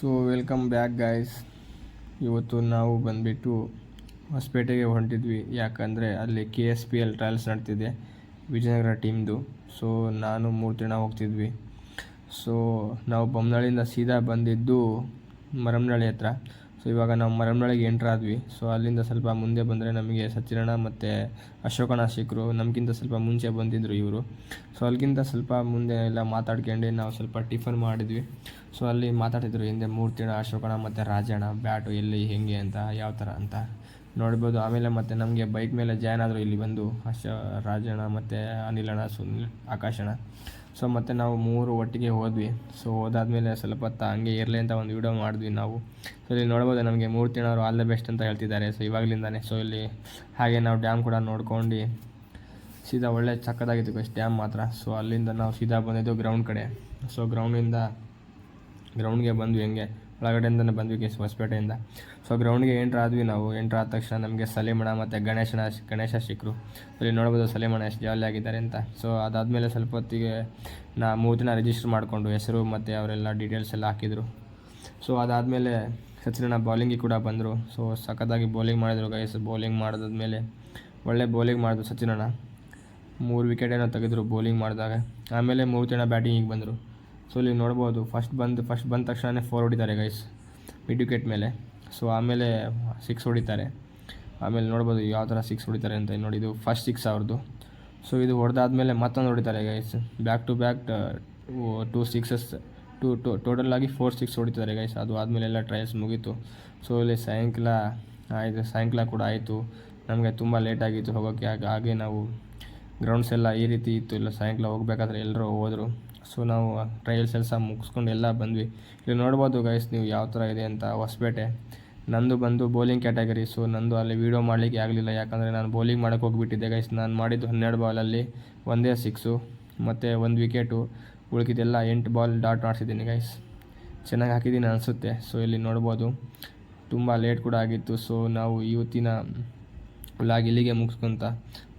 So welcome back guys ಇವತ್ತು ನಾವು ಬಂದುಬಿಟ್ಟು ಹೊಸಪೇಟೆಗೆ ಹೊಂಟಿದ್ವಿ. ಯಾಕಂದರೆ ಅಲ್ಲಿ K S P L trials ನಡ್ತಿದೆ, Vijayanagara ಟೀಮ್ದು ಸೊ ನಾನು ಮೂರು ಜನ ಹೋಗ್ತಿದ್ವಿ. ಸೊ ನಾವು ಬೊಮ್ಮನಹಳ್ಳಿಯಿಂದ ಸೀದಾ ಬಂದಿದ್ದು ಮರಮ್ನಳ್ಳಿ ಹತ್ರ. ಸೊ ಇವಾಗ ನಾವು ಮರಮ್ನಳ್ಳಿಗೆ ಎಂಟ್ರ್ ಆದ್ವಿ. ಸೊ ಅಲ್ಲಿಂದ ಸ್ವಲ್ಪ ಮುಂದೆ ಬಂದರೆ ನಮಗೆ ಸಚ್ಚಿರಣ ಮತ್ತು ಅಶೋಕಣ್ಣ ಸಿಕ್ಕರು ನಮಗಿಂತ ಸ್ವಲ್ಪ ಮುಂಚೆ ಬಂದಿದ್ದರು ಇವರು. ಸೊ ಅಲ್ಲಿಗಿಂತ ಸ್ವಲ್ಪ ಮುಂದೆ ಎಲ್ಲ ಮಾತಾಡ್ಕೊಂಡು ನಾವು ಸ್ವಲ್ಪ ಟಿಫನ್ ಮಾಡಿದ್ವಿ. ಸೊ ಅಲ್ಲಿ ಮಾತಾಡಿದ್ರು ಹಿಂದೆ ಮೂರ್ತಿಣ ಅಶೋಕಣ ಮತ್ತು ರಾಜಣ್ಣ ಬ್ಯಾಟು ಎಲ್ಲಿ, ಹೆಂಗೆ ಅಂತ, ಯಾವ ಥರ ಅಂತ. ನೋಡ್ಬೋದು. ಆಮೇಲೆ ಮತ್ತೆ ನಮಗೆ ಬೈಕ್ ಮೇಲೆ ಜಾಯ್ನ್ ಆದರು ಇಲ್ಲಿ ಬಂದು ಹರ್ಷ, ರಾಜಣ್ಣ ಮತ್ತು ಅನಿಲಣ್ಣ, ಸುನಿಲ್, ಆಕಾಶಣ್ಣ. ಸೊ ಮತ್ತು ನಾವು ಮೂರು ಒಟ್ಟಿಗೆ ಹೋದ್ವಿ. ಸೊ ಹೋದಾದ್ಮೇಲೆ ಸ್ವಲ್ಪ ಹೊತ್ತು ಹಂಗೆ ಇರಲಿ ಅಂತ ಒಂದು ವೀಡಿಯೋ ಮಾಡಿದ್ವಿ ನಾವು. ಸೊ ಇಲ್ಲಿ ನೋಡ್ಬೋದು ನಮಗೆ ಮೂರು ಮೂರ್ತಿನವರು ಆಲ್ ದ ಬೆಸ್ಟ್ ಅಂತ ಹೇಳ್ತಿದ್ದಾರೆ. ಸೊ ಇವಾಗಲಿಂದಾನೆ. ಸೊ ಇಲ್ಲಿ ಹಾಗೆ ನಾವು ಡ್ಯಾಮ್ ಕೂಡ ನೋಡ್ಕೊಂಡು ಸೀದಾ ಒಳ್ಳೆ ಚಕ್ಕದಾಗಿತ್ತು ಕಷ್ಟ ಡ್ಯಾಮ್ ಮಾತ್ರ. ಸೊ ಅಲ್ಲಿಂದ ನಾವು ಸೀದಾ ಬಂದಿದ್ದು ಗ್ರೌಂಡ್ ಕಡೆ. ಸೊ ಗ್ರೌಂಡಿಂದ ಗ್ರೌಂಡ್ಗೆ ಬಂದ್ವಿ ಹೆಂಗೆ. ಒಳಗಡೆಯಿಂದನೇ ಬಂದ್ವಿ ಕೇಸ್ ಹೊಸಪೇಟೆಯಿಂದ. ಸೊ ಗ್ರೌಂಡ್ಗೆ ಎಂಟ್ರ್ ಆದ್ವಿ ನಾವು. ಎಂಟ್ರ್ ಆದ ತಕ್ಷಣ ನಮಗೆ ಸಲೀಮಣ ಮತ್ತು ಗಣೇಶನ ಗಣೇಶ ಸಿಕ್ಕರು ಇಲ್ಲಿ ನೋಡ್ಬೋದು ಸಲೀಮಣ ಎಷ್ಟು ಜಾಲಿ ಆಗಿದ್ದಾರೆ ಅಂತ. ಸೊ ಅದಾದಮೇಲೆ ಸ್ವಲ್ಪ ಹೊತ್ತಿಗೆ ನಾ ಮೂರು ದಿನ ರಿಜಿಸ್ಟರ್ ಮಾಡಿಕೊಂಡು ಹೆಸರು ಮತ್ತು ಅವರೆಲ್ಲ ಡೀಟೇಲ್ಸ್ ಎಲ್ಲ ಹಾಕಿದರು. ಸೊ ಅದಾದಮೇಲೆ ಸಚಿನಣ್ಣ ಬೌಲಿಂಗಿಗೆ ಕೂಡ ಬಂದರು. ಸೊ ಸಖತ್ತಾಗಿ ಬೌಲಿಂಗ್ ಮಾಡಿದರು ಗೈಸ್ ಬೌಲಿಂಗ್ ಮಾಡಿದಾದ್ಮೇಲೆ ಒಳ್ಳೆ ಬೌಲಿಂಗ್ ಮಾಡಿದ್ರು ಸಚಿನ ಮೂರು ವಿಕೆಟ್ ಏನೋ ತೆಗೆದ್ರು ಬೌಲಿಂಗ್ ಮಾಡಿದಾಗ. ಆಮೇಲೆ ಮೂರು ಜನ ಬ್ಯಾಟಿಂಗಿಗೆ ಬಂದರು. ಸೊ ಇಲ್ಲಿ ನೋಡ್ಬೋದು ಫಸ್ಟ್ ಬಂದು ಫಸ್ಟ್ ಬಂದ ತಕ್ಷಣವೇ ಫೋರ್ ಹೊಡಿತಾರೆ ಗೈಸ್ ಮಿಡ್ ಮೇಲೆ. ಸೊ ಆಮೇಲೆ ಸಿಕ್ಸ್ ಹೊಡಿತಾರೆ. ಆಮೇಲೆ ನೋಡ್ಬೋದು ಯಾವ ಥರ ಸಿಕ್ಸ್ ಹೊಡಿತಾರೆ ಅಂತ ನೋಡಿ, ಇದು ಫಸ್ಟ್ ಸಿಕ್ಸ್ ಅವ್ರದ್ದು ಸೊ ಇದು ಹೊಡೆದಾದ್ಮೇಲೆ ಮತ್ತೊಂದು ಹೊಡಿತಾರೆ guys back to back two sixes two two total ಆಗಿ ಫೋರ್ ಸಿಕ್ಸ್ ಹೊಡಿತಾರೆ ಗೈಸ್ ಅದು ಆದಮೇಲೆ ಎಲ್ಲ ಟ್ರಯಲ್ಸ್ ಮುಗೀತು. ಸೊ ಇಲ್ಲಿ ಸಾಯಂಕಾಲ ಆಯಿತು, ಸಾಯಂಕಾಲ ಕೂಡ ಆಯಿತು. ನಮಗೆ ತುಂಬ ಲೇಟ್ ಆಗಿತ್ತು ಹೋಗೋಕ್ಕೆ ಹಾಗೆ ಹಾಗೆ ನಾವು ಗ್ರೌಂಡ್ಸ್ ಎಲ್ಲ ಈ ರೀತಿ ಇತ್ತು. ಇಲ್ಲ, ಸಾಯಂಕಾಲ ಹೋಗ್ಬೇಕಾದ್ರೆ ಎಲ್ಲರೂ ಹೋದರು. ಸೊ ನಾವು ಟ್ರಯಲ್ಸ್ ಎಲ್ಲ ಮುಗಿಸ್ಕೊಂಡು ಎಲ್ಲ ಬಂದ್ವಿ. ಇಲ್ಲಿ ನೋಡ್ಬೋದು ಗೈಸ್ ನೀವು ಯಾವ ಥರ ಇದೆ ಅಂತ ಹೊಸಪೇಟೆ. ನಂದು ಬಂದು ಬೌಲಿಂಗ್ ಕ್ಯಾಟಗರಿ ಸೊ ನಂದು ಅಲ್ಲಿ ವೀಡಿಯೋ ಮಾಡಲಿಕ್ಕೆ ಆಗಲಿಲ್ಲ. ಯಾಕಂದರೆ ನಾನು ಬೌಲಿಂಗ್ ಮಾಡೋಕೆ ಹೋಗಿಬಿಟ್ಟಿದ್ದೆ ಗೈಸ್ ನಾನು ಮಾಡಿದ್ದು ಹನ್ನೆರಡು ಬಾಲಲ್ಲಿ ಒಂದೇ ಸಿಕ್ಸು ಮತ್ತು ಒಂದು ವಿಕೆಟು ಉಳ್ಕಿದ್ದೆಲ್ಲ ಎಂಟು ಬಾಲ್ ಡಾಟ್ ಆಡಿಸಿದ್ದೀನಿ ಗೈಸ್ ಚೆನ್ನಾಗಿ ಹಾಕಿದ್ದೀನಿ ಅನಿಸುತ್ತೆ. ಸೊ ಇಲ್ಲಿ ನೋಡ್ಬೋದು. ತುಂಬ ಲೇಟ್ ಕೂಡ ಆಗಿತ್ತು. ಸೊ ನಾವು ಇವತ್ತಿನ ವ್ಲಾಗ್ ಇಲ್ಲಿಗೆ ಮುಗಿಸ್ಕೊಂತ